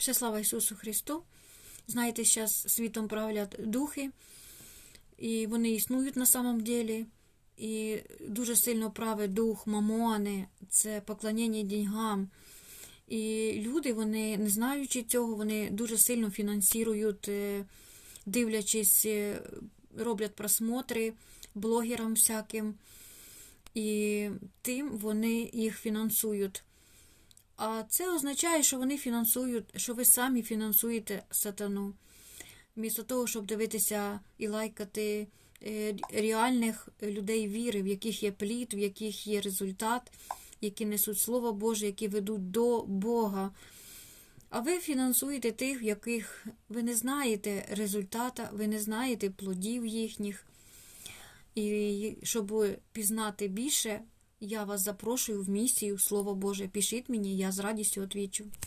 Ще слава Ісусу Христу. Знаєте, зараз світом правлять духи, і вони існують на самом деле. І дуже сильно править дух мамони, це поклоніння деньгам. І люди, вони, не знаючи цього, вони дуже сильно фінансують, е, дивлячись, е, роблять просмотри блогерам всяким, і тим вони їх фінансують. А це означає, що вони фінансують, що ви самі фінансуєте сатану. Вмісто того, щоб дивитися і лайкати е, реальних людей віри, в яких є плід, в яких є результат, які несуть Слово Боже, які ведуть до Бога. А ви фінансуєте тих, в яких ви не знаєте результата, ви не знаєте плодів їхніх. І щоб пізнати більше, я вас запрошую в місію Слово Боже. Пишіть мені, я з радістю відвічу.